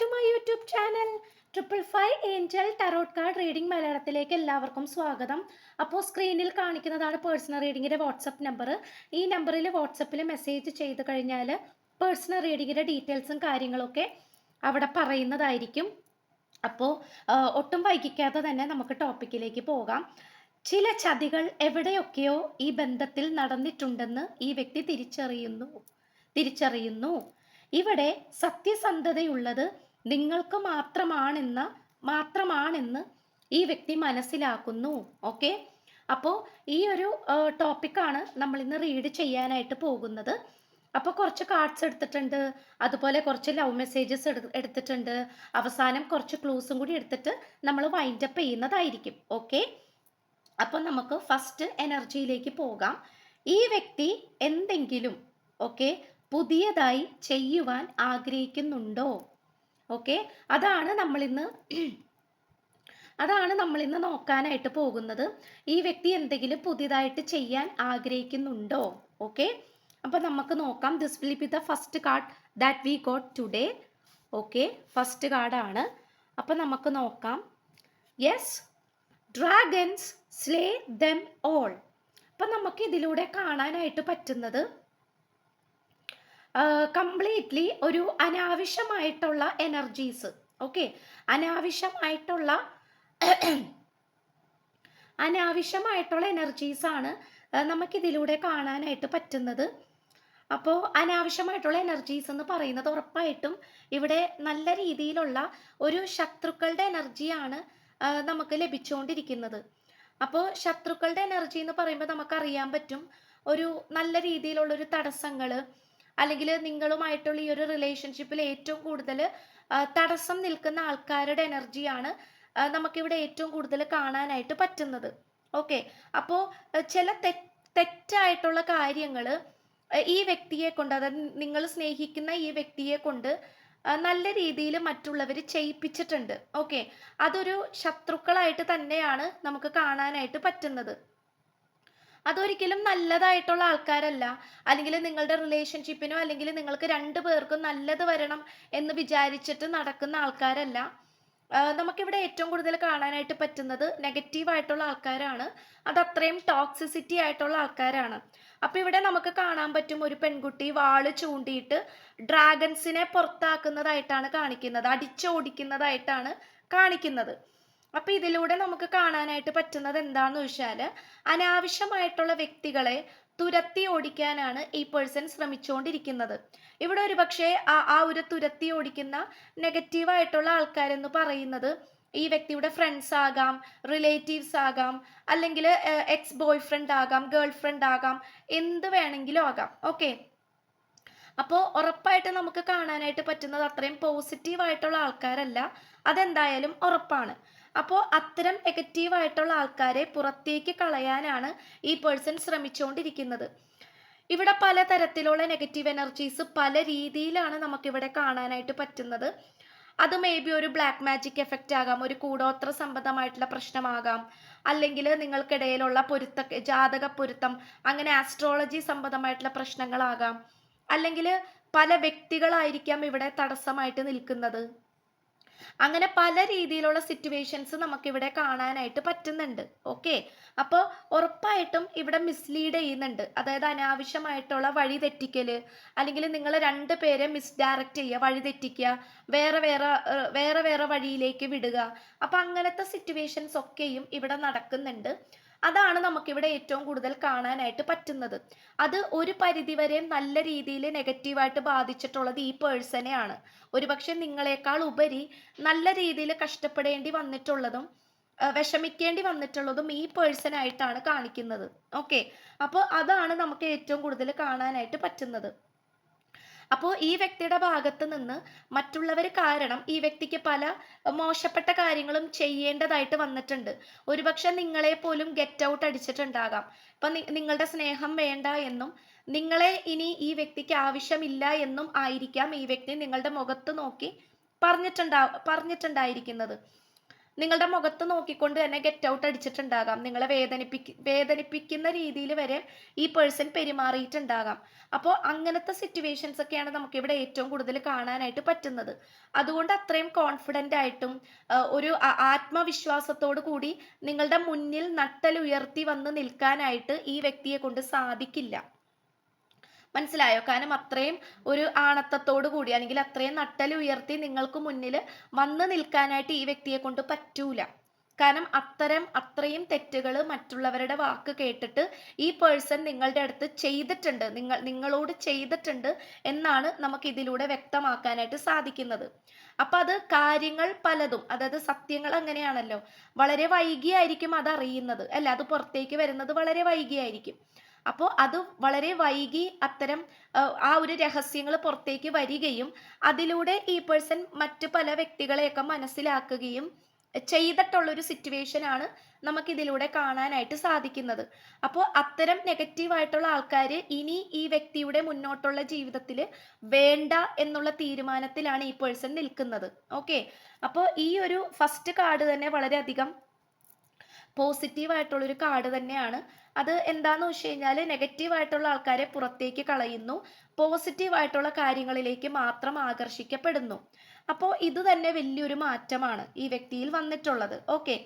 To my YouTube channel triple five angel tarot card reading മലയാളത്തിലേക്ക് എല്ലാവർക്കും സ്വാഗതം. അപ്പോൾ സ്ക്രീനിൽ കാണിക്കുന്നതാണ് പേഴ്സണൽ റീഡിങ്ങിന്റെ വാട്സപ്പ് നമ്പർ ഈ നമ്പറിൽ വാട്സപ്പിൽ മെസ്സേജ് ചെയ്ത് കഴിഞ്ഞാൽ പേഴ്സണൽ റീഡിങ്ങിന്റെ ഡീറ്റെയിൽസും കാര്യങ്ങളൊക്കെ അവിടെ പറയുന്നതായിരിക്കും. അപ്പോൾ ഒട്ടും വൈകിക്കാതെ തന്നെ നമുക്ക് ടോപ്പിക്കിലേക്ക് പോകാം. ചില ചതികൾ എവിടെയൊക്കെയോ ഈ ബന്ധത്തിൽ നടന്നിട്ടുണ്ടെന്ന് ഈ വ്യക്തി തിരിച്ചറിയുന്നു. തിരിച്ചറിയുന്നു. ഇവിടെ സത്യസന്ധതയുള്ളത് നിങ്ങൾക്ക് മാത്രമാണെന്ന മാത്രമാണെന്ന് ഈ വ്യക്തി മനസ്സിലാക്കുന്നു. ഓക്കെ അപ്പോൾ ഈ ഒരു ടോപ്പിക്കാണ് നമ്മൾ ഇന്ന് റീഡ് ചെയ്യാനായിട്ട് പോകുന്നത്. അപ്പോൾ കുറച്ച് കാർഡ്സ് എടുത്തിട്ടുണ്ട്. അതുപോലെ കുറച്ച് ലവ് മെസ്സേജസ് എടുത്തിട്ടുണ്ട്. അവസാനം കുറച്ച് ക്ലൂസും കൂടി എടുത്തിട്ട് നമ്മൾ വൈൻഡ് അപ്പ് ചെയ്യുന്നതായിരിക്കും. ഓക്കെ അപ്പോൾ നമുക്ക് ഫസ്റ്റ് എനർജിയിലേക്ക് പോകാം. ഈ വ്യക്തി എന്തെങ്കിലും ഓക്കെ പുതിയതായി ചെയ്യുവാൻ ആഗ്രഹിക്കുന്നുണ്ടോ? ഓക്കെ അതാണ് നമ്മളിന്ന് അതാണ് നമ്മൾ ഇന്ന് നോക്കാനായിട്ട് പോകുന്നത്. ഈ വ്യക്തി എന്തെങ്കിലും പുതിയതായിട്ട് ചെയ്യാൻ ആഗ്രഹിക്കുന്നുണ്ടോ? ഓക്കെ അപ്പോൾ നമുക്ക് നോക്കാം. This will be the first card that we got today okay first കാർഡാണ് അപ്പോൾ നമുക്ക് നോക്കാം. Yes dragons slay them all അപ്പം നമുക്ക് ഇതിലൂടെ കാണാനായിട്ട് പറ്റുന്നത് കംപ്ലീറ്റ്ലി ഒരു അനാവശ്യമായിട്ടുള്ള എനർജീസ് ഓക്കെ അനാവശ്യമായിട്ടുള്ള അനാവശ്യമായിട്ടുള്ള എനർജീസാണ് നമുക്കിതിലൂടെ കാണാനായിട്ട് പറ്റുന്നത്. അപ്പോൾ അനാവശ്യമായിട്ടുള്ള എനർജീസ് എന്ന് പറയുന്നത് ഉറപ്പായിട്ടും ഇവിടെ നല്ല രീതിയിലുള്ള ഒരു ശത്രുക്കളുടെ എനർജിയാണ് നമുക്ക് ലഭിച്ചുകൊണ്ടിരിക്കുന്നത്. അപ്പോൾ ശത്രുക്കളുടെ എനർജി എന്ന് പറയുമ്പോൾ നമുക്കറിയാൻ പറ്റും ഒരു നല്ല രീതിയിലുള്ളൊരു തടസ്സങ്ങൾ അല്ലെങ്കിൽ നിങ്ങളുമായിട്ടുള്ള ഈ ഒരു റിലേഷൻഷിപ്പിൽ ഏറ്റവും കൂടുതൽ തടസ്സം നിൽക്കുന്ന ആൾക്കാരുടെ എനർജിയാണ് നമുക്കിവിടെ ഏറ്റവും കൂടുതൽ കാണാനായിട്ട് പറ്റുന്നത്. ഓക്കെ അപ്പോൾ ചില തെറ്റായിട്ടുള്ള കാര്യങ്ങൾ ഈ വ്യക്തിയെ കൊണ്ട് അതായത് നിങ്ങൾ സ്നേഹിക്കുന്ന ഈ വ്യക്തിയെ കൊണ്ട് നല്ല രീതിയിൽ മറ്റുള്ളവർ ചെയ്യിപ്പിച്ചിട്ടുണ്ട്. ഓക്കെ അതൊരു ശത്രുക്കളായിട്ട് തന്നെയാണ് നമുക്ക് കാണാനായിട്ട് പറ്റുന്നത്. അതൊരിക്കലും നല്ലതായിട്ടുള്ള ആൾക്കാരല്ല. അല്ലെങ്കിൽ നിങ്ങളുടെ റിലേഷൻഷിപ്പിനോ അല്ലെങ്കിൽ നിങ്ങൾക്ക് രണ്ടു പേർക്കും നല്ലത് വരണം എന്ന് വിചാരിച്ചിട്ട് നടക്കുന്ന ആൾക്കാരല്ല. നമുക്കിവിടെ ഏറ്റവും കൂടുതൽ കാണാനായിട്ട് പറ്റുന്നത് നെഗറ്റീവായിട്ടുള്ള ആൾക്കാരാണ്. അത് അത്രയും ടോക്സിസിറ്റി ആയിട്ടുള്ള ആൾക്കാരാണ്. അപ്പോൾ ഇവിടെ നമുക്ക് കാണാൻ പറ്റും ഒരു പെൺകുട്ടി വാൾ ചൂണ്ടിയിട്ട് ഡ്രാഗൺസിനെ പുറത്താക്കുന്നതായിട്ടാണ് കാണിക്കുന്നത്. അടിച്ചോടിക്കുന്നതായിട്ടാണ് കാണിക്കുന്നത്. അപ്പോൾ ഇതിലൂടെ നമുക്ക് കാണാനായിട്ട് പറ്റുന്നത് എന്താണെന്ന് വെച്ചാൽ അനാവശ്യമായിട്ടുള്ള വ്യക്തികളെ തുരത്തി ഓടിക്കാനാണ് ഈ പേഴ്സൺ ശ്രമിച്ചുകൊണ്ടിരിക്കുന്നത്. ഇവിടെ ഒരു പക്ഷേ ആ ആ ഒരു തുരത്തി ഓടിക്കുന്ന നെഗറ്റീവായിട്ടുള്ള ആൾക്കാരെന്ന് പറയുന്നത് ഈ വ്യക്തിയുടെ ഫ്രണ്ട്സ് ആകാം റിലേറ്റീവ്സ് ആകാം അല്ലെങ്കിൽ എക്സ് ബോയ് ഫ്രണ്ട് ആകാം ഗേൾ ഫ്രണ്ട് ആകാം എന്ത് വേണമെങ്കിലും ആകാം. ഓക്കെ അപ്പോൾ ഉറപ്പായിട്ട് നമുക്ക് കാണാനായിട്ട് പറ്റുന്നത് അത്രയും പോസിറ്റീവായിട്ടുള്ള ആൾക്കാരല്ല. അതെന്തായാലും ഉറപ്പാണ്. അപ്പോൾ അത്തരം നെഗറ്റീവ് ആയിട്ടുള്ള ആൾക്കാരെ പുറത്തേക്ക് കളയാനാണ് ഈ പേഴ്സൺ ശ്രമിച്ചുകൊണ്ടിരിക്കുന്നത് ഇവിടെ പലതരത്തിലുള്ള നെഗറ്റീവ് എനർജീസ് പല രീതിയിലാണ് നമുക്കിവിടെ കാണാനായിട്ട് പറ്റുന്നത്. അത് മേ ബി ഒരു ബ്ലാക്ക് മാജിക് എഫക്റ്റ് ആകാം ഒരു കൂടോത്ര സംബന്ധമായിട്ടുള്ള പ്രശ്നമാകാം അല്ലെങ്കിൽ നിങ്ങൾക്കിടയിലുള്ള പൊരുത്ത ജാതക പൊരുത്തം അങ്ങനെ ആസ്ട്രോളജി സംബന്ധമായിട്ടുള്ള പ്രശ്നങ്ങളാകാം അല്ലെങ്കിൽ പല വ്യക്തികളായിരിക്കാം ഇവിടെ തടസ്സമായിട്ട് നിൽക്കുന്നത്. അങ്ങനെ പല രീതിയിലുള്ള സിറ്റുവേഷൻസ് നമുക്കിവിടെ കാണാനായിട്ട് പറ്റുന്നുണ്ട്. ഓക്കെ അപ്പോൾ ഉറപ്പായിട്ടും ഇവിടെ മിസ്ലീഡ് ചെയ്യുന്നുണ്ട്. അതായത് അനാവശ്യമായിട്ടുള്ള വഴി തെറ്റിക്കൽ അല്ലെങ്കിൽ നിങ്ങൾ രണ്ട് പേരെ മിസ്ഡയറക്റ്റ് ചെയ്യുക വഴി തെറ്റിക്കുക വേറെ വേറെ വേറെ വേറെ വഴിയിലേക്ക് വിടുക. അപ്പം അങ്ങനത്തെ സിറ്റുവേഷൻസ് ഒക്കെയും ഇവിടെ നടക്കുന്നുണ്ട്. അതാണ് നമുക്കിവിടെ ഏറ്റവും കൂടുതൽ കാണാനായിട്ട് പറ്റുന്നത്. അത് ഒരു പരിധിവരെ നല്ല രീതിയിൽ നെഗറ്റീവായിട്ട് ബാധിച്ചിട്ടുള്ളത് ഈ പേഴ്സണെയാണ്. ഒരുപക്ഷെ നിങ്ങളെക്കാൾ ഉപരി നല്ല രീതിയിൽ കഷ്ടപ്പെടേണ്ടി വന്നിട്ടുള്ളതും വിഷമിക്കേണ്ടി വന്നിട്ടുള്ളതും ഈ പേഴ്സൺ ആയിട്ടാണ് കാണിക്കുന്നത്. ഓക്കെ. അപ്പോൾ അതാണ് നമുക്ക് ഏറ്റവും കൂടുതൽ കാണാനായിട്ട് പറ്റുന്നത്. അപ്പോൾ ഈ വ്യക്തിയുടെ ഭാഗത്ത് നിന്ന് മറ്റുള്ളവർ കാരണം ഈ വ്യക്തിക്ക് പല മോശപ്പെട്ട കാര്യങ്ങളും ചെയ്യേണ്ടതായിട്ട് വന്നിട്ടുണ്ട്. ഒരുപക്ഷെ നിങ്ങളെ പോലും ഗെറ്റ് ഔട്ട് അടിച്ചിട്ടുണ്ടാകാം. ഇപ്പം നിങ്ങളുടെ സ്നേഹം വേണ്ട എന്നും നിങ്ങളെ ഇനി ഈ വ്യക്തിക്ക് ആവശ്യമില്ല എന്നും ആയിരിക്കാം ഈ വ്യക്തി നിങ്ങളുടെ മുഖത്ത് നോക്കി പറഞ്ഞിട്ടുണ്ടാ പറഞ്ഞിട്ടുണ്ടായിരിക്കുന്നത്. നിങ്ങളുടെ മുഖത്ത് നോക്കിക്കൊണ്ട് തന്നെ ഗെറ്റ് ഔട്ട് അടിച്ചിട്ടുണ്ടാകാം. നിങ്ങളെ വേദനിപ്പിക്ക വേദനിപ്പിക്കുന്ന രീതിയിൽ വരെ ഈ പേഴ്സൺ പെരുമാറിയിട്ടുണ്ടാകാം. അപ്പോൾ അങ്ങനത്തെ സിറ്റുവേഷൻസ് ഒക്കെയാണ് നമുക്കിവിടെ ഏറ്റവും കൂടുതൽ കാണാനായിട്ട് പറ്റുന്നത്. അതുകൊണ്ട് അത്രയും കോൺഫിഡന്റ് ആയിട്ടും ഒരു ആത്മവിശ്വാസത്തോടു കൂടി നിങ്ങളുടെ മുന്നിൽ നട്ടലുയർത്തി വന്ന് നിൽക്കാനായിട്ട് ഈ വ്യക്തിയെ കൊണ്ട് സാധിക്കില്ല. മനസ്സിലായോ? കാരണം അത്രയും ഒരു ആണത്തത്തോടു കൂടി അല്ലെങ്കിൽ അത്രയും നട്ടൽ ഉയർത്തി നിങ്ങൾക്ക് മുന്നിൽ വന്ന് നിൽക്കാനായിട്ട് ഈ വ്യക്തിയെ കൊണ്ട് പറ്റൂല. കാരണം അത്തരം അത്രയും തെറ്റുകൾ മറ്റുള്ളവരുടെ വാക്ക് കേട്ടിട്ട് ഈ പേഴ്സൺ നിങ്ങളുടെ അടുത്ത് ചെയ്തിട്ടുണ്ട് നിങ്ങൾ നിങ്ങളോട് ചെയ്തിട്ടുണ്ട് എന്നാണ് നമുക്ക് ഇതിലൂടെ വ്യക്തമാക്കാനായിട്ട് സാധിക്കുന്നത്. അപ്പൊ അത് കാര്യങ്ങൾ പലതും അതായത് സത്യങ്ങൾ അങ്ങനെയാണല്ലോ. വളരെ വൈകിയായിരിക്കും അത് അറിയുന്നത്. അല്ല അത് പുറത്തേക്ക് വരുന്നത് വളരെ വൈകിയായിരിക്കും. അപ്പോൾ അത് വളരെ വൈകി അത്തരം ആ, ഒരു രഹസ്യങ്ങൾ പുറത്തേക്ക് വരികയും അതിലൂടെ ഈ പേഴ്സൺ മറ്റു പല വ്യക്തികളെയൊക്കെ മനസ്സിലാക്കുകയും ചെയ്തിട്ടുള്ളൊരു ആണ് നമുക്കിതിലൂടെ കാണാനായിട്ട് സാധിക്കുന്നത്. അപ്പോൾ അത്തരം നെഗറ്റീവ് ആയിട്ടുള്ള ആൾക്കാർ ഇനി ഈ വ്യക്തിയുടെ മുന്നോട്ടുള്ള ജീവിതത്തിൽ വേണ്ട എന്നുള്ള തീരുമാനത്തിലാണ് ഈ പേഴ്സൺ നിൽക്കുന്നത്. ഓക്കെ അപ്പോൾ ഈ ഒരു ഫസ്റ്റ് കാർഡ് തന്നെ വളരെയധികം പോസിറ്റീവ് ആയിട്ടുള്ളൊരു കാർഡ് തന്നെയാണ് അത് എന്താന്ന് വെച്ച് കഴിഞ്ഞാൽ നെഗറ്റീവ് ആയിട്ടുള്ള ആൾക്കാരെ പുറത്തേക്ക് കളയുന്നു. പോസിറ്റീവ് ആയിട്ടുള്ള കാര്യങ്ങളിലേക്ക് മാത്രം ആകർഷിക്കപ്പെടുന്നു. അപ്പോൾ ഇത് തന്നെ വലിയൊരു മാറ്റമാണ് ഈ വ്യക്തിയിൽ വന്നിട്ടുള്ളത്. ഓക്കെ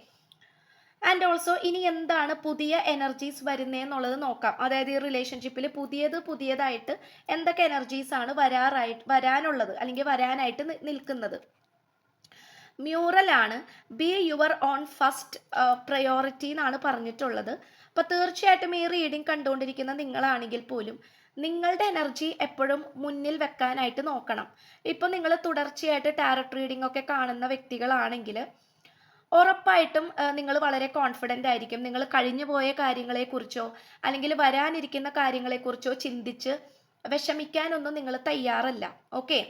ആൻഡ് ഓൾസോ ഇനി എന്താണ് പുതിയ എനർജീസ് വരുന്നതെന്നുള്ളത് നോക്കാം. അതായത് ഈ റിലേഷൻഷിപ്പിൽ പുതിയത് പുതിയതായിട്ട് എന്തൊക്കെ എനർജീസ് ആണ് വരാറായിട്ട് വരാനുള്ളത് അല്ലെങ്കിൽ വരാനായിട്ട് നിൽക്കുന്നത്. മ്യൂറൽ ആണ്. Be your own first priority എന്നാണ് പറഞ്ഞിട്ടുള്ളത്. അപ്പോൾ തീർച്ചയായിട്ടും ഈ റീഡിംഗ് കണ്ടുകൊണ്ടിരിക്കുന്ന നിങ്ങളാണെങ്കിൽ പോലും നിങ്ങളുടെ എനർജി എപ്പോഴും മുന്നിൽ വെക്കാനായിട്ട് നോക്കണം. ഇപ്പോൾ നിങ്ങൾ തുടർച്ചയായിട്ട് ടാരറ്റ് റീഡിംഗ് ഒക്കെ കാണുന്ന വ്യക്തികളാണെങ്കിൽ ഉറപ്പായിട്ടും നിങ്ങൾ വളരെ കോൺഫിഡന്റ് ആയിരിക്കും. നിങ്ങൾ കഴിഞ്ഞു പോയ കാര്യങ്ങളെക്കുറിച്ചോ അല്ലെങ്കിൽ വരാനിരിക്കുന്ന കാര്യങ്ങളെക്കുറിച്ചോ ചിന്തിച്ച് വിഷമിക്കാനൊന്നും നിങ്ങൾ തയ്യാറല്ല. ഓക്കെ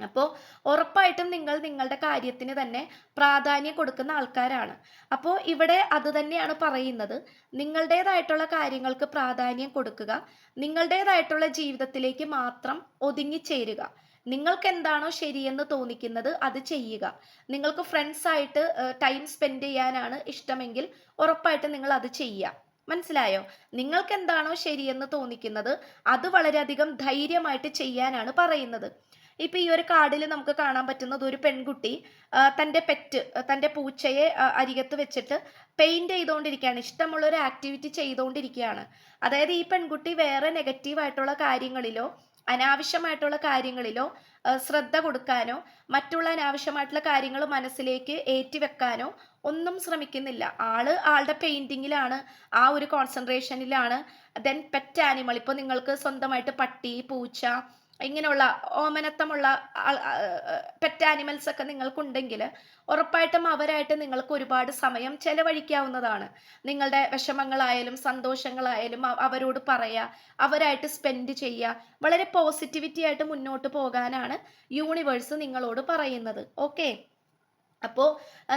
അപ്പോൾ ഉറപ്പായിട്ടും നിങ്ങൾ നിങ്ങളുടെ കാര്യത്തിന് തന്നെ പ്രാധാന്യം കൊടുക്കുന്ന ആൾക്കാരാണ്. അപ്പോൾ ഇവിടെ അത് തന്നെയാണ് പറയുന്നത്. നിങ്ങളുടേതായിട്ടുള്ള കാര്യങ്ങൾക്ക് പ്രാധാന്യം കൊടുക്കുക. നിങ്ങളുടേതായിട്ടുള്ള ജീവിതത്തിലേക്ക് മാത്രം ഒതുങ്ങിച്ചേരുക നിങ്ങൾക്ക് എന്താണോ ശരിയെന്ന് തോന്നിക്കുന്നത് അത് ചെയ്യുക. നിങ്ങൾക്ക് ഫ്രണ്ട്സ് ആയിട്ട് ടൈം സ്പെൻഡ് ചെയ്യാനാണ് ഇഷ്ടമെങ്കിൽ ഉറപ്പായിട്ട് നിങ്ങൾ അത് ചെയ്യുക. മനസ്സിലായോ? നിങ്ങൾക്ക് എന്താണോ ശരിയെന്ന് തോന്നിക്കുന്നത് അത് വളരെയധികം ധൈര്യമായിട്ട് ചെയ്യാനാണ് പറയുന്നത്. ഇപ്പൊ ഈ ഒരു കാർഡിൽ നമുക്ക് കാണാൻ പറ്റുന്നത് ഒരു പെൺകുട്ടി തന്റെ പെറ്റ് തന്റെ പൂച്ചയെ അരികത്ത് വെച്ചിട്ട് പെയിന്റ് ചെയ്തുകൊണ്ടിരിക്കുകയാണ് ഇഷ്ടമുള്ള ഒരു ആക്ടിവിറ്റി ചെയ്തുകൊണ്ടിരിക്കുകയാണ് അതായത് ഈ പെൺകുട്ടി വേറെ നെഗറ്റീവ് ആയിട്ടുള്ള കാര്യങ്ങളിലോ അനാവശ്യമായിട്ടുള്ള കാര്യങ്ങളിലോ ശ്രദ്ധ കൊടുക്കാനോ മറ്റുള്ള അനാവശ്യമായിട്ടുള്ള കാര്യങ്ങൾ മനസ്സിലേക്ക് ഏറ്റിവെക്കാനോ ഒന്നും ശ്രമിക്കുന്നില്ല. ആൾ ആളുടെ പെയിന്റിങ്ങിലാണ് ആ ഒരു കോൺസെൻട്രേഷനിലാണ്. Then pet animal. ഇപ്പോൾ നിങ്ങൾക്ക് സ്വന്തമായിട്ട് പട്ടി പൂച്ച ഇങ്ങനെയുള്ള ഓമനത്തമുള്ള പെറ്റ് ആനിമൽസ് ഒക്കെ നിങ്ങൾക്കുണ്ടെങ്കിൽ ഉറപ്പായിട്ടും അവരായിട്ട് നിങ്ങൾക്ക് ഒരുപാട് സമയം ചെലവഴിക്കാവുന്നതാണ്. നിങ്ങളുടെ വിഷമങ്ങളായാലും സന്തോഷങ്ങളായാലും അവരോട് പറയുക അവരായിട്ട് സ്പെൻഡ് ചെയ്യുക വളരെ പോസിറ്റിവിറ്റി ആയിട്ട് മുന്നോട്ട് പോകാനാണ് യൂണിവേഴ്സ് നിങ്ങളോട് പറയുന്നത്. ഓക്കെ അപ്പോൾ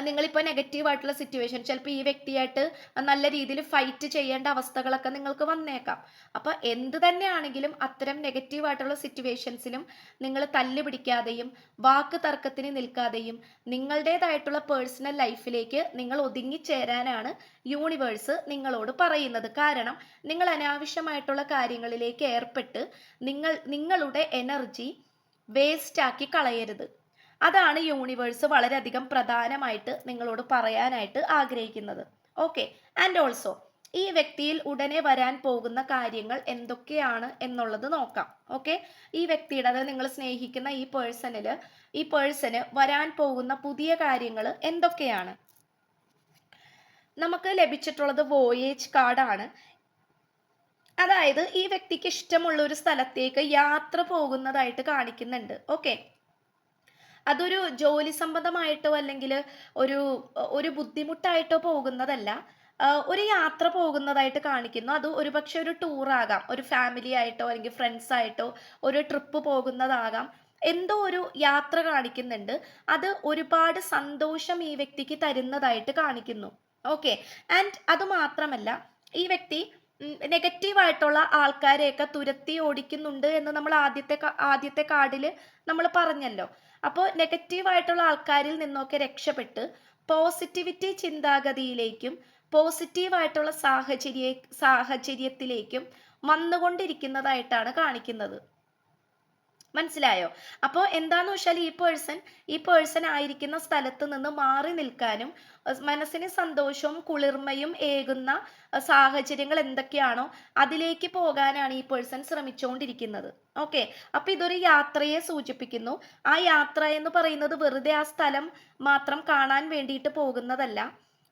നിങ്ങളിപ്പോൾ നെഗറ്റീവ് ആയിട്ടുള്ള സിറ്റുവേഷൻ ചിലപ്പോൾ ഈ വ്യക്തിയായിട്ട് നല്ല രീതിയിൽ ഫൈറ്റ് ചെയ്യേണ്ട അവസ്ഥകളൊക്കെ നിങ്ങൾക്ക് വന്നേക്കാം. അപ്പോൾ എന്ത് തന്നെയാണെങ്കിലും അത്തരം നെഗറ്റീവ് ആയിട്ടുള്ള സിറ്റുവേഷൻസിലും നിങ്ങൾ തല്ല് പിടിക്കാതെയും വാക്ക് തർക്കത്തിന് നിൽക്കാതെയും നിങ്ങളുടേതായിട്ടുള്ള പേഴ്സണൽ ലൈഫിലേക്ക് നിങ്ങൾ ഒതുങ്ങിച്ചേരാനാണ് യൂണിവേഴ്സ് നിങ്ങളോട് പറയുന്നത്. കാരണം നിങ്ങൾ അനാവശ്യമായിട്ടുള്ള കാര്യങ്ങളിലേക്ക് ഏർപ്പെട്ട് നിങ്ങൾ നിങ്ങളുടെ എനർജി വേസ്റ്റാക്കി കളയരുത്. അതാണ് യൂണിവേഴ്സ് വളരെയധികം പ്രധാനമായിട്ട് നിങ്ങളോട് പറയാനായിട്ട് ആഗ്രഹിക്കുന്നത്. ഓക്കെ ആൻഡ് ഓൾസോ ഈ വ്യക്തിയിൽ ഉടനെ വരാൻ പോകുന്ന കാര്യങ്ങൾ എന്തൊക്കെയാണ് എന്നുള്ളത് നോക്കാം. ഓക്കെ ഈ വ്യക്തിയുടെ അതായത് നിങ്ങൾ സ്നേഹിക്കുന്ന ഈ പേഴ്സണിൽ ഈ പേഴ്സണ് വരാൻ പോകുന്ന പുതിയ കാര്യങ്ങൾ എന്തൊക്കെയാണ്? നമുക്ക് ലഭിച്ചിട്ടുള്ളത് വോയേജ് കാർഡാണ് അതായത് ഈ വ്യക്തിക്ക് ഇഷ്ടമുള്ള ഒരു സ്ഥലത്തേക്ക് യാത്ര പോകുന്നതായിട്ട് കാണിക്കുന്നുണ്ട്. ഓക്കെ അതൊരു ജോലി സംബന്ധമായിട്ടോ അല്ലെങ്കിൽ ഒരു ഒരു ബുദ്ധിമുട്ടായിട്ടോ പോകുന്നതല്ല. ഒരു യാത്ര പോകുന്നതായിട്ട് കാണിക്കുന്നു. അത് ഒരുപക്ഷെ ഒരു ടൂർ ആകാം. ഒരു ഫാമിലി ആയിട്ടോ അല്ലെങ്കിൽ ഫ്രണ്ട്സ് ആയിട്ടോ ഒരു ട്രിപ്പ് പോകുന്നതാകാം. എന്തോ ഒരു യാത്ര കാണിക്കുന്നുണ്ട്. അത് ഒരുപാട് സന്തോഷം ഈ വ്യക്തിക്ക് തരുന്നതായിട്ട് കാണിക്കുന്നു. ഓക്കെ. ആൻഡ് അത് മാത്രമല്ല ഈ വ്യക്തി നെഗറ്റീവ് ആയിട്ടുള്ള ആൾക്കാരെയൊക്കെ തുരത്തി ഓടിക്കുന്നുണ്ട് എന്ന് നമ്മൾ ആദ്യത്തെ ആദ്യത്തെ കാർഡിൽ നമ്മൾ പറഞ്ഞല്ലോ. അപ്പോൾ നെഗറ്റീവായിട്ടുള്ള ആൾക്കാരിൽ നിന്നൊക്കെ രക്ഷപ്പെട്ട് പോസിറ്റിവിറ്റി ചിന്താഗതിയിലേക്കും പോസിറ്റീവായിട്ടുള്ള സാഹചര്യ സാഹചര്യത്തിലേക്കും വന്നുകൊണ്ടിരിക്കുന്നതായിട്ടാണ് കാണിക്കുന്നത്. മനസ്സിലായോ? അപ്പോൾ എന്താന്ന് വെച്ചാൽ ഈ പേഴ്സൺ ഈ പേഴ്സൺ ആയിരിക്കുന്ന സ്ഥലത്ത് നിന്ന് മാറി നിൽക്കാനും മനസ്സിന് സന്തോഷവും കുളിർമയും ഏകുന്ന സാഹചര്യങ്ങൾ എന്തൊക്കെയാണോ അതിലേക്ക് പോകാനാണ് ഈ പേഴ്സൺ ശ്രമിച്ചുകൊണ്ടിരിക്കുന്നത് ഓക്കെ? അപ്പൊ ഇതൊരു യാത്രയെ സൂചിപ്പിക്കുന്നു. ആ യാത്ര എന്ന് പറയുന്നത് വെറുതെ ആ സ്ഥലം മാത്രം കാണാൻ വേണ്ടിയിട്ട് പോകുന്നതല്ല.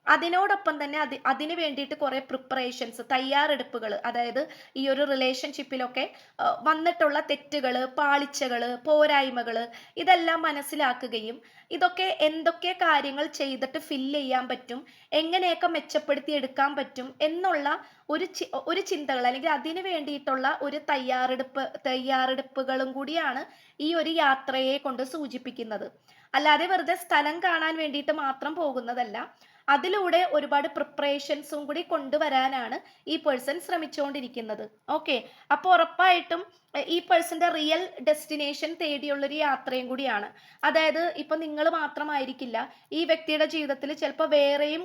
അതിനോടൊപ്പം തന്നെ അതി അതിന് വേണ്ടിയിട്ട് കുറേ പ്രിപ്പറേഷൻസ് തയ്യാറെടുപ്പുകൾ അതായത് ഈ ഒരു റിലേഷൻഷിപ്പിലൊക്കെ വന്നിട്ടുള്ള തെറ്റുകൾ പാളിച്ചകൾ പോരായ്മകൾ ഇതെല്ലാം മനസ്സിലാക്കുകയും ഇതൊക്കെ എന്തൊക്കെ കാര്യങ്ങൾ ചെയ്തിട്ട് ഫില്ല് ചെയ്യാൻ പറ്റും എങ്ങനെയൊക്കെ മെച്ചപ്പെടുത്തി എടുക്കാൻ പറ്റും എന്നുള്ള ഒരു ഒരു ചിന്തകൾ അല്ലെങ്കിൽ അതിന് വേണ്ടിയിട്ടുള്ള ഒരു തയ്യാറെടുപ്പ് തയ്യാറെടുപ്പുകളും കൂടിയാണ് ഈ ഒരു യാത്രയെ കൊണ്ട് സൂചിപ്പിക്കുന്നത്. അല്ലാതെ വെറുതെ സ്ഥലം കാണാൻ വേണ്ടിയിട്ട് മാത്രം പോകുന്നതല്ല. അതിലൂടെ ഒരുപാട് പ്രിപ്പറേഷൻസും കൂടി കൊണ്ടുവരാനാണ് ഈ പേഴ്സൺ ശ്രമിച്ചുകൊണ്ടിരിക്കുന്നത്. ഓക്കെ അപ്പോൾ ഉറപ്പായിട്ടും ഈ പേഴ്സന്റെ റിയൽ ഡെസ്റ്റിനേഷൻ തേടിയുള്ളൊരു യാത്രയും കൂടിയാണ്. അതായത് ഇപ്പൊ നിങ്ങൾ മാത്രമായിരിക്കില്ല ഈ വ്യക്തിയുടെ ജീവിതത്തിൽ ചിലപ്പോൾ വേറെയും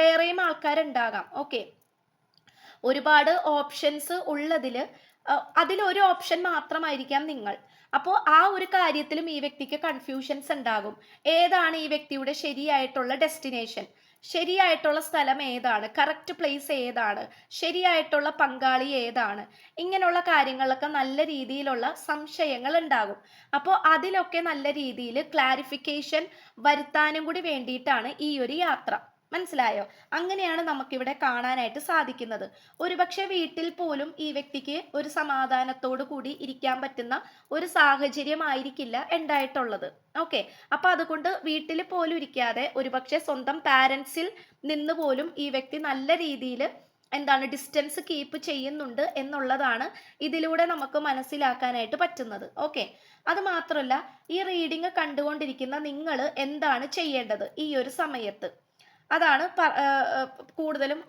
വേറെയും ആൾക്കാരുണ്ടാകാം. ഓക്കെ ഒരുപാട് ഓപ്ഷൻസ് ഉള്ളതിൽ അതിലൊരു ഓപ്ഷൻ മാത്രമായിരിക്കാം നിങ്ങൾ. അപ്പോൾ ആ ഒരു കാര്യത്തിലും ഈ വ്യക്തിക്ക് കൺഫ്യൂഷൻസ് ഉണ്ടാകും. ഏതാണ് ഈ വ്യക്തിയുടെ ശരിയായിട്ടുള്ള ഡെസ്റ്റിനേഷൻ ശരിയായിട്ടുള്ള സ്ഥലം ഏതാണ്? കറക്റ്റ് പ്ലേസ് ഏതാണ്? ശരിയായിട്ടുള്ള പങ്കാളി ഏതാണ്? ഇങ്ങനെയുള്ള കാര്യങ്ങളൊക്കെ നല്ല രീതിയിലുള്ള സംശയങ്ങൾ ഉണ്ടാകും. അപ്പോൾ അതിലൊക്കെ നല്ല രീതിയിൽ ക്ലാരിഫിക്കേഷൻ വരുത്താനും കൂടി വേണ്ടിയിട്ടാണ് ഈ ഒരു യാത്ര. മനസ്സിലായോ? അങ്ങനെയാണ് നമുക്കിവിടെ കാണാനായിട്ട് സാധിക്കുന്നത്. ഒരുപക്ഷെ വീട്ടിൽ പോലും ഈ വ്യക്തിക്ക് ഒരു സമാധാനത്തോടു കൂടി ഇരിക്കാൻ പറ്റുന്ന ഒരു സാഹചര്യമായിരിക്കില്ല ഉണ്ടായിട്ടുള്ളത്. ഓക്കെ. അപ്പൊ അതുകൊണ്ട് വീട്ടിൽ പോലും ഇരിക്കാതെ ഒരുപക്ഷെ സ്വന്തം പാരൻസിൽ നിന്ന് പോലും ഈ വ്യക്തി നല്ല രീതിയിൽ എന്താണ് ഡിസ്റ്റൻസ് കീപ്പ് ചെയ്യുന്നുണ്ട് എന്നുള്ളതാണ് ഇതിലൂടെ നമുക്ക് മനസ്സിലാക്കാനായിട്ട് പറ്റുന്നത്. ഓക്കെ. അത് മാത്രമല്ല ഈ റീഡിങ് കണ്ടുകൊണ്ടിരിക്കുന്ന നിങ്ങൾ എന്താണ് ചെയ്യേണ്ടത് ഈ ഒരു സമയത്ത്? അതാണ് കൂടുതലും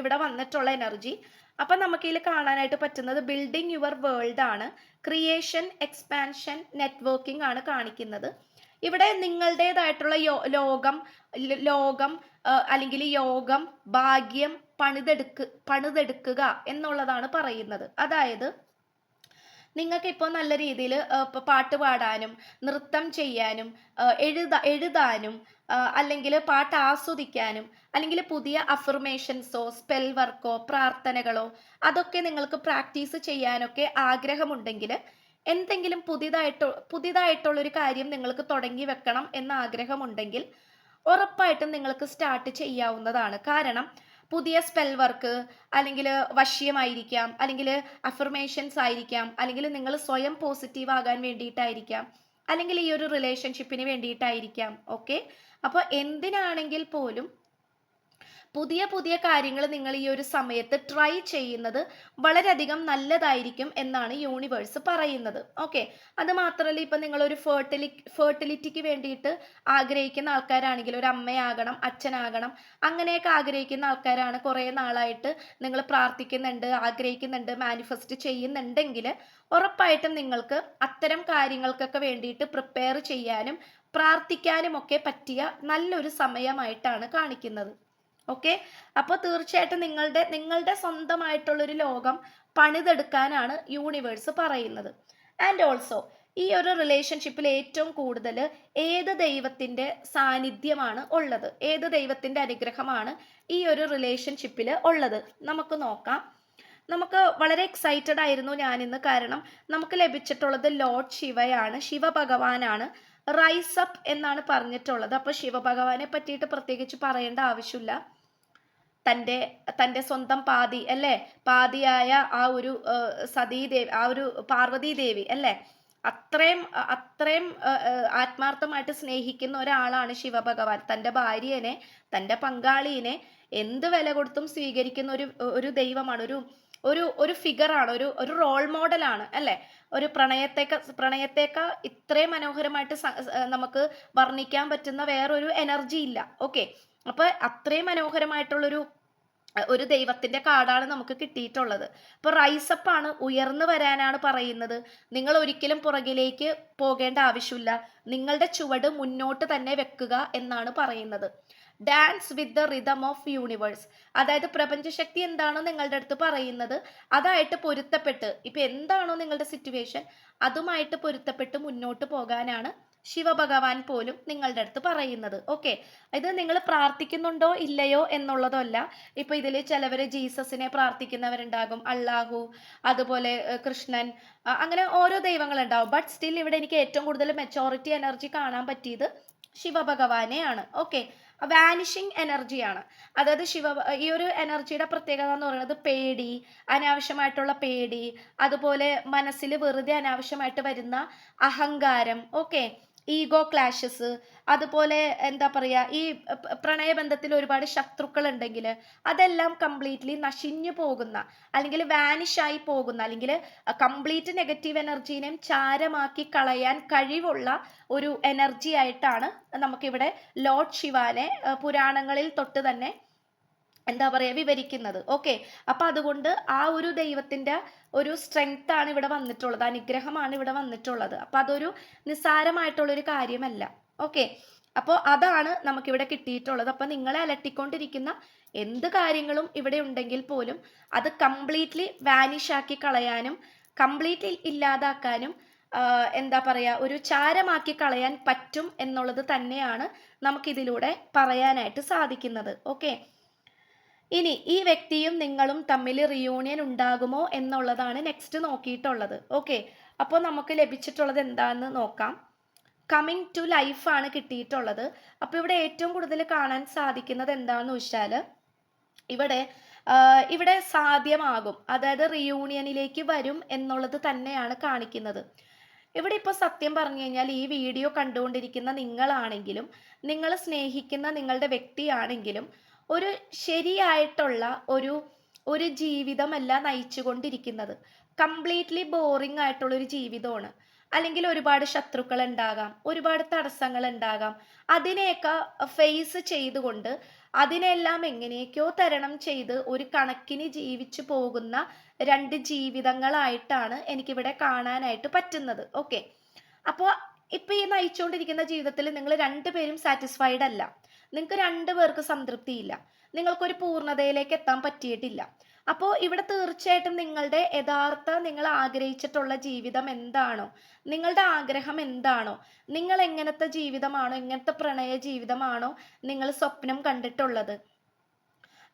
ഇവിടെ വന്നിട്ടുള്ള എനർജി അപ്പം നമുക്ക് ഇതിൽ കാണാനായിട്ട് പറ്റുന്നത് ബിൽഡിംഗ് യുവർ വേൾഡ് ആണ്. ക്രിയേഷൻ എക്സ്പാൻഷൻ നെറ്റ്വർക്കിംഗ് ആണ് കാണിക്കുന്നത്. ഇവിടെ നിങ്ങളുടേതായിട്ടുള്ള ലോകം ലോകം അല്ലെങ്കിൽ യോഗം ഭാഗ്യം പണിതെടുക്ക് പണിതെടുക്കുക എന്നുള്ളതാണ് പറയുന്നത്. അതായത് നിങ്ങൾക്ക് ഇപ്പോൾ നല്ല രീതിയിൽ പാട്ട് പാടാനും നൃത്തം ചെയ്യാനും എഴുത എഴുതാനും അല്ലെങ്കിൽ പാട്ട് ആസ്വദിക്കാനും അല്ലെങ്കിൽ പുതിയ അഫർമേഷൻസോ സ്പെൽ വർക്കോ പ്രാർത്ഥനകളോ അതൊക്കെ നിങ്ങൾക്ക് പ്രാക്ടീസ് ചെയ്യാനൊക്കെ ആഗ്രഹമുണ്ടെങ്കിൽ എന്തെങ്കിലും പുതിയതായിട്ട് പുതിയതായിട്ടുള്ളൊരു കാര്യം നിങ്ങൾക്ക് തുടങ്ങി വെക്കണം എന്ന ആഗ്രഹമുണ്ടെങ്കിൽ ഉറപ്പായിട്ടും നിങ്ങൾക്ക് സ്റ്റാർട്ട് ചെയ്യാവുന്നതാണ്. കാരണം പുതിയ സ്പെൽ വർക്ക് അല്ലെങ്കിൽ വശ്യമായിരിക്കാം അല്ലെങ്കിൽ അഫർമേഷൻസ് ആയിരിക്കാം അല്ലെങ്കിൽ നിങ്ങൾ സ്വയം പോസിറ്റീവ് ആകാൻ വേണ്ടിയിട്ടായിരിക്കാം അല്ലെങ്കിൽ ഈ ഒരു റിലേഷൻഷിപ്പിന് വേണ്ടിയിട്ടായിരിക്കാം. ഓക്കെ അപ്പോൾ എന്തിനാണെങ്കിൽ പോലും പുതിയ പുതിയ കാര്യങ്ങൾ നിങ്ങൾ ഈ ഒരു സമയത്ത് ട്രൈ ചെയ്യുന്നത് വളരെയധികം നല്ലതായിരിക്കും എന്നാണ് യൂണിവേഴ്സ് പറയുന്നത്. ഓക്കെ അത് മാത്രമല്ല ഇപ്പം നിങ്ങളൊരു ഫേർട്ടിലി ഫേർട്ടിലിറ്റിക്ക് വേണ്ടിയിട്ട് ആഗ്രഹിക്കുന്ന ആൾക്കാരാണെങ്കിൽ ഒരു അമ്മയാകണം അച്ഛനാകണം അങ്ങനെയൊക്കെ ആഗ്രഹിക്കുന്ന ആൾക്കാരാണ് കുറേ നാളായിട്ട് നിങ്ങൾ പ്രാർത്ഥിക്കുന്നുണ്ട് ആഗ്രഹിക്കുന്നുണ്ട് മാനിഫെസ്റ്റ് ചെയ്യുന്നുണ്ടെങ്കിൽ ഉറപ്പായിട്ടും നിങ്ങൾക്ക് അത്തരം കാര്യങ്ങൾക്കൊക്കെ വേണ്ടിയിട്ട് പ്രിപ്പയർ ചെയ്യാനും പ്രാർത്ഥിക്കാനും ഒക്കെ പറ്റിയ നല്ലൊരു സമയമായിട്ടാണ് കാണിക്കുന്നത്. ഓക്കെ? അപ്പോൾ തീർച്ചയായിട്ടും നിങ്ങളുടെ നിങ്ങളുടെ സ്വന്തമായിട്ടുള്ളൊരു ലോകം പണിതെടുക്കാനാണ് യൂണിവേഴ്സ് പറയുന്നത്. ആൻഡ് ഓൾസോ ഈ ഒരു റിലേഷൻഷിപ്പിൽ ഏറ്റവും കൂടുതൽ ഏത് ദൈവത്തിന്റെ സാന്നിധ്യമാണ് ഉള്ളത്? ഏത് ദൈവത്തിന്റെ അനുഗ്രഹമാണ് ഈ ഒരു റിലേഷൻഷിപ്പിൽ ഉള്ളത്? നമുക്ക് നോക്കാം. നമുക്ക് വളരെ എക്സൈറ്റഡ് ആയിരുന്നു ഞാനിന്ന്. കാരണം നമുക്ക് ലഭിച്ചിട്ടുള്ളത് ലോർഡ് ശിവയാണ്. ശിവഭഗവാനാണ്. റൈസ് അപ്പ് എന്നാണ് പറഞ്ഞിട്ടുള്ളത്. അപ്പോൾ ശിവഭഗവാനെ പറ്റിയിട്ട് പ്രത്യേകിച്ച് പറയേണ്ട ആവശ്യമില്ല. തന്റെ തന്റെ സ്വന്തം പാതി അല്ലേ? പാതിയായ ആ ഒരു സതീദേവി ആ ഒരു പാർവതീദേവി അല്ലേ? അത്രയും അത്രയും ആത്മാർത്ഥമായിട്ട് സ്നേഹിക്കുന്ന ഒരാളാണ് ശിവഭഗവാൻ. തന്റെ ഭാര്യനെ തന്റെ പങ്കാളിയെ എന്ത് വില കൊടുത്തും സ്വീകരിക്കുന്ന ഒരു ഒരു ദൈവമാണ്. ഒരു ഒരു ഒരു ഫിഗറാണ് ഒരു ഒരു റോൾ മോഡലാണ് അല്ലേ? ഒരു പ്രണയത്തേക്ക പ്രണയത്തേക്ക ഇത്രയും മനോഹരമായിട്ട് നമുക്ക് വർണിക്കാൻ പറ്റുന്ന വേറൊരു എനർജി ഇല്ല ഓക്കെ അപ്പൊ അത്രയും മനോഹരമായിട്ടുള്ളൊരു ഒരു ദൈവത്തിന്റെ കാർഡാണ് നമുക്ക് കിട്ടിയിട്ടുള്ളത്. അപ്പൊ റൈസപ്പ് ആണ് ഉയർന്നു വരാനാണ് പറയുന്നത്. നിങ്ങൾ ഒരിക്കലും പുറകിലേക്ക് പോകേണ്ട ആവശ്യമില്ല. നിങ്ങളുടെ ചുവട് മുന്നോട്ട് തന്നെ വെക്കുക എന്നാണ് പറയുന്നത്. Dance with the rhythm of universe അതായത് പ്രപഞ്ചശക്തി എന്താണോ നിങ്ങളുടെ അടുത്ത് പറയുന്നത് അതായിട്ട് പൊരുത്തപ്പെട്ട്. ഇപ്പൊ എന്താണോ നിങ്ങളുടെ സിറ്റുവേഷൻ അതുമായിട്ട് പൊരുത്തപ്പെട്ട് മുന്നോട്ട് പോകാനാണ് ശിവഭഗവാൻ പോലും നിങ്ങളുടെ അടുത്ത് പറയുന്നത്. ഓക്കെ ഇത് നിങ്ങൾ പ്രാർത്ഥിക്കുന്നുണ്ടോ ഇല്ലയോ എന്നുള്ളതല്ല. ഇപ്പൊ ഇതിൽ ചിലവർ ജീസസിനെ പ്രാർത്ഥിക്കുന്നവരുണ്ടാകും അള്ളാഹു അതുപോലെ കൃഷ്ണൻ അങ്ങനെ ഓരോ ദൈവങ്ങളുണ്ടാവും. ബട്ട് സ്റ്റിൽ ഇവിടെ എനിക്ക് ഏറ്റവും കൂടുതൽ മെച്ചോറിറ്റി എനർജി കാണാൻ പറ്റിയത് ശിവഭഗവാനെയാണ്. ഓക്കെ വാനിഷിങ് എനർജിയാണ് അതായത് ശിവ ഈ ഒരു എനർജിയുടെ പ്രത്യേകത എന്ന് പറയുന്നത് പേടി അനാവശ്യമായിട്ടുള്ള പേടി അതുപോലെ മനസ്സിൽ വെറുതെ അനാവശ്യമായിട്ട് വരുന്ന അഹങ്കാരം ഓക്കെ ഈഗോ ക്ലാഷസ് അതുപോലെ എന്താ പറയുക ഈ പ്രണയബന്ധത്തിൽ ഒരുപാട് ശത്രുക്കൾ ഉണ്ടെങ്കിൽ അതെല്ലാം കംപ്ലീറ്റ്ലി നശിഞ്ഞു പോകുന്ന അല്ലെങ്കിൽ വാനിഷായി പോകുന്ന അല്ലെങ്കിൽ കംപ്ലീറ്റ് നെഗറ്റീവ് എനർജീനെയും ചാരമാക്കി കളയാൻ കഴിവുള്ള ഒരു എനർജി ആയിട്ടാണ് നമുക്കിവിടെ ലോർഡ് ശിവാനെ പുരാണങ്ങളിൽ തൊട്ട് തന്നെ എന്താ പറയുക വിവരിക്കുന്നത്. ഓക്കെ അപ്പൊ അതുകൊണ്ട് ആ ഒരു ദൈവത്തിന്റെ ഒരു സ്ട്രെങ്ത് ആണ് ഇവിടെ വന്നിട്ടുള്ളത് അനുഗ്രഹമാണ് ഇവിടെ വന്നിട്ടുള്ളത്. അപ്പൊ അതൊരു നിസ്സാരമായിട്ടുള്ളൊരു കാര്യമല്ല. ഓക്കെ അപ്പോൾ അതാണ് നമുക്കിവിടെ കിട്ടിയിട്ടുള്ളത്. അപ്പൊ നിങ്ങളെ അലട്ടിക്കൊണ്ടിരിക്കുന്ന എന്ത് കാര്യങ്ങളും ഇവിടെ ഉണ്ടെങ്കിൽ പോലും അത് കംപ്ലീറ്റ്ലി വാനിഷ് ആക്കി കളയാനും കംപ്ലീറ്റ്ലി ഇല്ലാതാക്കാനും എന്താ പറയാ ഒരു ചാരമാക്കി കളയാൻ പറ്റും എന്നുള്ളത് തന്നെയാണ് നമുക്കിതിലൂടെ പറയാനായിട്ട് സാധിക്കുന്നത്. ഓക്കെ ഇനി ഈ വ്യക്തിയും നിങ്ങളും തമ്മിൽ റിയൂണിയൻ ഉണ്ടാകുമോ എന്നുള്ളതാണ് നെക്സ്റ്റ് നോക്കിയിട്ടുള്ളത്. ഓക്കെ അപ്പോൾ നമുക്ക് ലഭിച്ചിട്ടുള്ളത് എന്താണെന്ന് നോക്കാം. കമ്മിങ് ടു ലൈഫാണ് കിട്ടിയിട്ടുള്ളത്. അപ്പോൾ ഇവിടെ ഏറ്റവും കൂടുതൽ കാണാൻ സാധിക്കുന്നത് എന്താണെന്ന് വെച്ചാൽ ഇവിടെ ഇവിടെ സാധ്യമാകും. അതായത് റിയൂണിയനിലേക്ക് വരും എന്നുള്ളത് തന്നെയാണ് കാണിക്കുന്നത്. ഇവിടെ ഇപ്പോൾ സത്യം പറഞ്ഞു കഴിഞ്ഞാൽ ഈ വീഡിയോ കണ്ടുകൊണ്ടിരിക്കുന്ന നിങ്ങളാണെങ്കിലും നിങ്ങൾ സ്നേഹിക്കുന്ന നിങ്ങളുടെ വ്യക്തിയാണെങ്കിലും ഒരു ശരിയായിട്ടുള്ള ഒരു ഒരു ജീവിതമല്ല നയിച്ചു കൊണ്ടിരിക്കുന്നത് കംപ്ലീറ്റ്ലി ബോറിംഗ് ആയിട്ടുള്ള ഒരു ജീവിതമാണ്. അല്ലെങ്കിൽ ഒരുപാട് ശത്രുക്കൾ ഉണ്ടാകാം ഒരുപാട് തടസ്സങ്ങൾ ഉണ്ടാകാം അതിനെയൊക്കെ ഫേസ് ചെയ്തുകൊണ്ട് അതിനെല്ലാം എങ്ങനെയൊക്കെയോ തരണം ചെയ്ത് ഒരു കണക്കിന് ജീവിച്ചു പോകുന്ന രണ്ട് ജീവിതങ്ങളായിട്ടാണ് എനിക്കിവിടെ കാണാനായിട്ട് പറ്റുന്നത്. ഓക്കെ അപ്പോൾ ഇപ്പൊ ഈ നയിച്ചുകൊണ്ടിരിക്കുന്ന ജീവിതത്തിൽ നിങ്ങൾ രണ്ടുപേരും സാറ്റിസ്ഫൈഡ് അല്ല. നിങ്ങൾക്ക് രണ്ടു പേർക്ക് സംതൃപ്തിയില്ല. നിങ്ങൾക്കൊരു പൂർണതയിലേക്ക് എത്താൻ പറ്റിയിട്ടില്ല. അപ്പോൾ ഇവിടെ തീർച്ചയായിട്ടും നിങ്ങളുടെ യഥാർത്ഥ നിങ്ങൾ ആഗ്രഹിച്ചിട്ടുള്ള ജീവിതം എന്താണോ നിങ്ങളുടെ ആഗ്രഹം എന്താണോ നിങ്ങൾ എങ്ങനത്തെ ജീവിതമാണോ എങ്ങനത്തെ പ്രണയ ജീവിതമാണോ നിങ്ങൾ സ്വപ്നം കണ്ടിട്ടുള്ളത്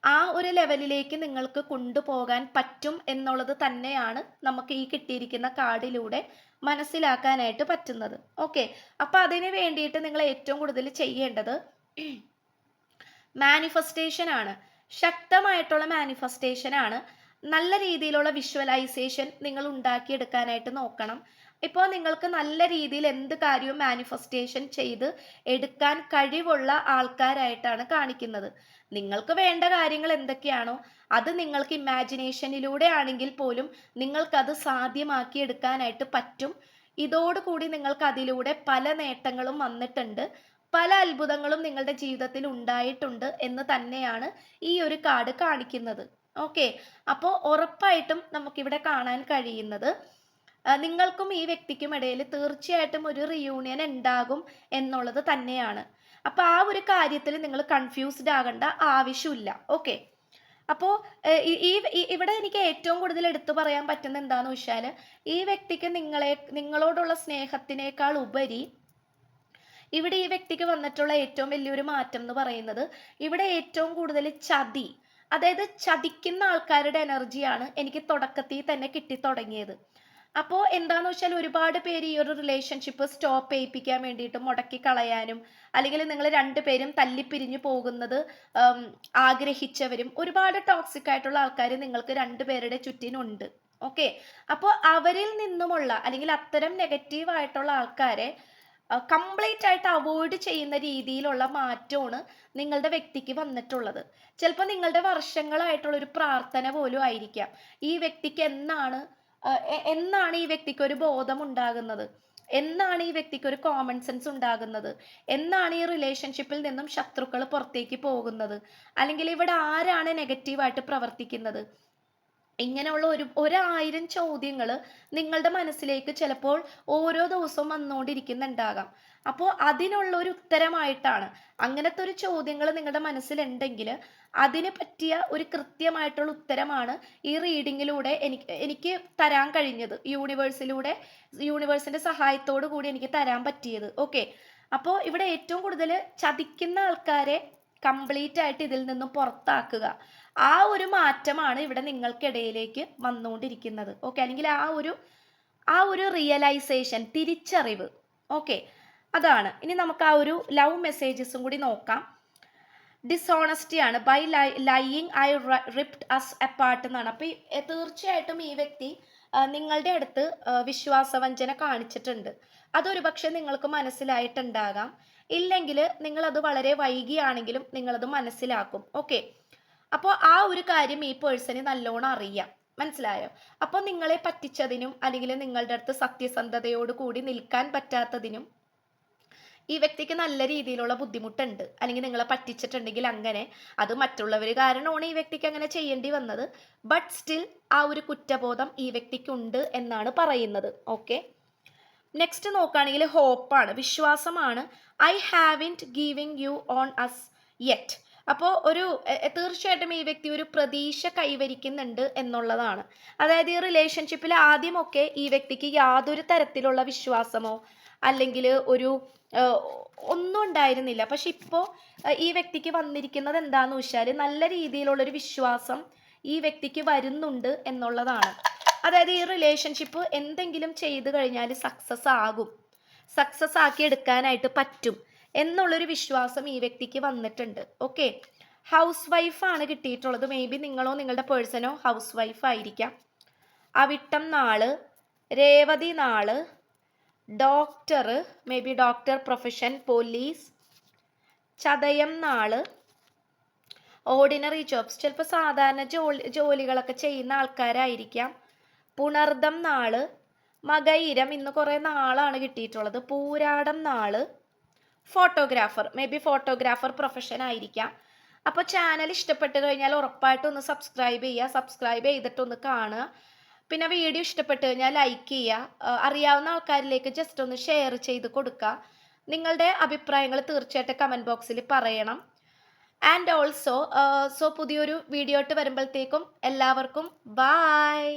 ആ ഒരു ലെവലിലേക്ക് നിങ്ങൾക്ക് കൊണ്ടുപോകാൻ പറ്റും എന്നുള്ളത് തന്നെയാണ് നമുക്ക് ഈ കിട്ടിയിരിക്കുന്ന കാർഡിലൂടെ മനസ്സിലാക്കാനായിട്ട് പറ്റുന്നത്. ഓക്കെ. അപ്പൊ അതിന് വേണ്ടിയിട്ട് നിങ്ങൾ ഏറ്റവും കൂടുതൽ ചെയ്യേണ്ടത് മാനിഫെസ്റ്റേഷൻ ആണ്. ശക്തമായിട്ടുള്ള മാനിഫെസ്റ്റേഷൻ ആണ്. നല്ല രീതിയിലുള്ള വിഷ്വലൈസേഷൻ നിങ്ങൾ ഉണ്ടാക്കിയെടുക്കാനായിട്ട് നോക്കണം. ഇപ്പോൾ നിങ്ങൾക്ക് നല്ല രീതിയിൽ എന്ത് കാര്യവും മാനിഫെസ്റ്റേഷൻ ചെയ്ത് എടുക്കാൻ കഴിവുള്ള ആൾക്കാരായിട്ടാണ് കാണിക്കുന്നത്. നിങ്ങൾക്ക് വേണ്ട കാര്യങ്ങൾ എന്തൊക്കെയാണോ അത് നിങ്ങൾക്ക് ഇമാജിനേഷനിലൂടെ ആണെങ്കിൽ പോലും നിങ്ങൾക്കത് സാധ്യമാക്കി എടുക്കാനായിട്ട് പറ്റും. ഇതോടുകൂടി നിങ്ങൾക്ക് അതിലൂടെ പല നേട്ടങ്ങളും വന്നിട്ടുണ്ട്. പല അത്ഭുതങ്ങളും നിങ്ങളുടെ ജീവിതത്തിൽ ഉണ്ടായിട്ടുണ്ട് എന്ന് തന്നെയാണ് ഈ ഒരു കാർഡ് കാണിക്കുന്നത്. ഓക്കെ. അപ്പോൾ ഉറപ്പായിട്ടും നമുക്കിവിടെ കാണാൻ കഴിയുന്നത് നിങ്ങൾക്കും ഈ വ്യക്തിക്കും ഇടയിൽ തീർച്ചയായിട്ടും ഒരു റിയൂണിയൻ ഉണ്ടാകും എന്നുള്ളത് തന്നെയാണ്. അപ്പോൾ ആ ഒരു കാര്യത്തിൽ നിങ്ങൾ കൺഫ്യൂസ്ഡ് ആകേണ്ട ആവശ്യമില്ല. ഓക്കെ. അപ്പോൾ ഈ ഇവിടെ എനിക്ക് ഏറ്റവും കൂടുതൽ എടുത്തു പറയാൻ പറ്റുന്ന എന്താന്ന് വെച്ചാൽ ഈ വ്യക്തിക്ക് നിങ്ങളെ നിങ്ങളോടുള്ള സ്നേഹത്തിനേക്കാൾ ഉപരി ഇവിടെ ഈ വ്യക്തിക്ക് വന്നിട്ടുള്ള ഏറ്റവും വലിയൊരു മാറ്റം എന്ന് പറയുന്നത് ഇവിടെ ഏറ്റവും കൂടുതൽ ചതി അതായത് ചതിക്കുന്ന ആൾക്കാരുടെ എനർജിയാണ് എനിക്ക് തുടക്കത്തിൽ തന്നെ കിട്ടി തുടങ്ങിയത് അപ്പോൾ എന്താന്ന് വെച്ചാൽ ഒരുപാട് പേര് ഈ ഒരു റിലേഷൻഷിപ്പ് സ്റ്റോപ്പ് ചെയ്യിപ്പിക്കാൻ വേണ്ടിയിട്ട് മുടക്കി കളയാനും അല്ലെങ്കിൽ നിങ്ങൾ രണ്ടുപേരും തല്ലിപ്പിരിഞ്ഞു പോകുന്നത് ആഗ്രഹിച്ചവരും ഒരുപാട് ടോക്സിക് ആയിട്ടുള്ള ആൾക്കാർ നിങ്ങൾക്ക് രണ്ടുപേരുടെ ചുറ്റിനുണ്ട്. ഓക്കെ അപ്പോൾ അവരിൽ നിന്നുമുള്ള അല്ലെങ്കിൽ അത്തരം നെഗറ്റീവ് ആയിട്ടുള്ള ആൾക്കാരെ കംപ്ലീറ്റ് ആയിട്ട് അവോയ്ഡ് ചെയ്യുന്ന രീതിയിലുള്ള മാറ്റമാണ് നിങ്ങളുടെ വ്യക്തിക്ക് വന്നിട്ടുള്ളത്. ചിലപ്പോൾ നിങ്ങളുടെ വർഷങ്ങളായിട്ടുള്ള ഒരു പ്രാർത്ഥന പോലും ആയിരിക്കാം. ഈ വ്യക്തിക്ക് എന്നാണ് എന്നാണ് ഈ വ്യക്തിക്ക് ഒരു ബോധം ഉണ്ടാകുന്നത്? എന്നാണ് ഈ വ്യക്തിക്ക് ഒരു കോമൺ സെൻസ് ഉണ്ടാകുന്നത്? എന്നാണ് ഈ റിലേഷൻഷിപ്പിൽ നിന്നും ശത്രുക്കൾ പുറത്തേക്ക് പോകുന്നത്? അല്ലെങ്കിൽ ഇവിടെ ആരാണ് നെഗറ്റീവായിട്ട് പ്രവർത്തിക്കുന്നത്? ഇങ്ങനെയുള്ള ഒരു ഒരായിരം ചോദ്യങ്ങൾ നിങ്ങളുടെ മനസ്സിലേക്ക് ചിലപ്പോൾ ഓരോ ദിവസവും വന്നുകൊണ്ടിരിക്കുന്നുണ്ടാകാം അപ്പോൾ അതിനുള്ള ഒരു ഉത്തരമായിട്ടാണ് അങ്ങനത്തെ ഒരു ചോദ്യങ്ങൾ നിങ്ങളുടെ മനസ്സിലുണ്ടെങ്കിൽ അതിന് പറ്റിയ ഒരു കൃത്യമായിട്ടുള്ള ഉത്തരമാണ് ഈ റീഡിങ്ങിലൂടെ എനിക്ക് എനിക്ക് തരാൻ കഴിഞ്ഞത്. യൂണിവേഴ്സിലൂടെ യൂണിവേഴ്സിന്റെ സഹായത്തോടു കൂടി എനിക്ക് തരാൻ പറ്റിയത്. ഓക്കെ. അപ്പോൾ ഇവിടെ ഏറ്റവും കൂടുതൽ ചതിക്കുന്ന ആൾക്കാരെ കംപ്ലീറ്റ് ആയിട്ട് ഇതിൽ നിന്നും പുറത്താക്കുക. ആ ഒരു മാറ്റമാണ് ഇവിടെ നിങ്ങൾക്കിടയിലേക്ക് വന്നുകൊണ്ടിരിക്കുന്നത്. ഓക്കെ അല്ലെങ്കിൽ ആ ഒരു ആ ഒരു റിയലൈസേഷൻ തിരിച്ചറിവ്. ഓക്കെ അതാണ്. ഇനി നമുക്ക് ആ ഒരു ലവ് മെസ്സേജസും കൂടി നോക്കാം. ഡിസോണസ്റ്റി ആണ്. By lying I ripped us apart എന്നാണ്. അപ്പോൾ തീർച്ചയായിട്ടും ഈ വ്യക്തി നിങ്ങളുടെ അടുത്ത് വിശ്വാസവഞ്ചന കാണിച്ചിട്ടുണ്ട്. അതൊരു പക്ഷെ നിങ്ങൾക്ക് മനസ്സിലായിട്ടുണ്ടാകാം. ഇല്ലെങ്കിൽ നിങ്ങളത് വളരെ വൈകിയാണെങ്കിലും നിങ്ങളത് മനസ്സിലാക്കും. ഓക്കെ അപ്പോൾ ആ ഒരു കാര്യം ഈ പേഴ്സണെ നല്ലോണം അറിയാം. മനസ്സിലായോ? അപ്പോൾ നിങ്ങളെ പറ്റിച്ചതിനും അല്ലെങ്കിൽ നിങ്ങളുടെ അടുത്ത് സത്യസന്ധതയോട് കൂടി നിൽക്കാൻ പറ്റാത്തതിനും ഈ വ്യക്തിക്ക് നല്ല രീതിയിലുള്ള ബുദ്ധിമുട്ടുണ്ട്. അല്ലെങ്കിൽ നിങ്ങളെ പറ്റിച്ചിട്ടുണ്ടെങ്കിൽ അങ്ങനെ അത് മറ്റുള്ളവർ കാരണമാണ് ഈ വ്യക്തിക്ക് അങ്ങനെ ചെയ്യേണ്ടി വന്നത്. ബട്ട് സ്റ്റിൽ ആ ഒരു കുറ്റബോധം ഈ വ്യക്തിക്കുണ്ട് എന്നാണ് പറയുന്നത്. ഓക്കെ നെക്സ്റ്റ് നോക്കുകയാണെങ്കിൽ ഹോപ്പാണ് വിശ്വാസമാണ്. I haven't giving you on us yet അപ്പോൾ ഒരു തീർച്ചയായിട്ടും ഈ വ്യക്തി ഒരു പ്രതീക്ഷ കൈവരിക്കുന്നുണ്ട് എന്നുള്ളതാണ്. അതായത് ഈ റിലേഷൻഷിപ്പിൽ ആദ്യമൊക്കെ ഈ വ്യക്തിക്ക് യാതൊരു തരത്തിലുള്ള വിശ്വാസമോ അല്ലെങ്കിൽ ഒരു ഒന്നും ഉണ്ടായിരുന്നില്ല. പക്ഷെ ഇപ്പോൾ ഈ വ്യക്തിക്ക് വന്നിരിക്കുന്നത് എന്താന്ന് വെച്ചാൽ നല്ല രീതിയിലുള്ളൊരു വിശ്വാസം ഈ വ്യക്തിക്ക് വരുന്നുണ്ട് എന്നുള്ളതാണ്. അതായത് ഈ റിലേഷൻഷിപ്പ് എന്തെങ്കിലും ചെയ്തു കഴിഞ്ഞാൽ സക്സസ് ആകും. സക്സസ് ആക്കി എടുക്കാനായിട്ട് പറ്റും. എന്നുള്ളൊരു വിശ്വാസം ഈ വ്യക്തിക്ക് വന്നിട്ടുണ്ട്. ഓക്കെ ഹൗസ് വൈഫാണ് കിട്ടിയിട്ടുള്ളത്. മേ ബി നിങ്ങളോ നിങ്ങളുടെ പേഴ്സണോ ഹൗസ് വൈഫ് ആയിരിക്കാം. അവിട്ടം നാൾ രേവതി നാൾ doctor may be doctor profession police ചതയം നാൾ ഓർഡിനറി ജോബ്സ് ചിലപ്പോൾ സാധാരണ ജോലി ജോലികളൊക്കെ ചെയ്യുന്ന ആൾക്കാരായിരിക്കാം. പുണർദം നാൾ മകയിരം ഇന്ന് കുറേ നാളാണ് കിട്ടിയിട്ടുള്ളത്. പൂരാടം നാൾ photographer may be photographer profession ആയിരിക്കാം. അപ്പോൾ ചാനൽ ഇഷ്ടപ്പെട്ട് കഴിഞ്ഞാൽ ഉറപ്പായിട്ടും ഒന്ന് സബ്സ്ക്രൈബ് ചെയ്യുക സബ്സ്ക്രൈബ് ചെയ്തിട്ടൊന്ന് കാണുക. പിന്നെ വീഡിയോ ഇഷ്ടപ്പെട്ട് കഴിഞ്ഞാൽ ലൈക്ക് ചെയ്യുക. അറിയാവുന്ന ആൾക്കാരിലേക്ക് ജസ്റ്റ് ഒന്ന് ഷെയർ ചെയ്ത് കൊടുക്കുക നിങ്ങളുടെ അഭിപ്രായങ്ങൾ തീർച്ചയായിട്ടും കമന്റ് ബോക്സിൽ പറയണം. ആൻഡ് ഓൾസോ സോ പുതിയൊരു വീഡിയോ ആയിട്ട് വരുമ്പോഴത്തേക്കും എല്ലാവർക്കും ബായ്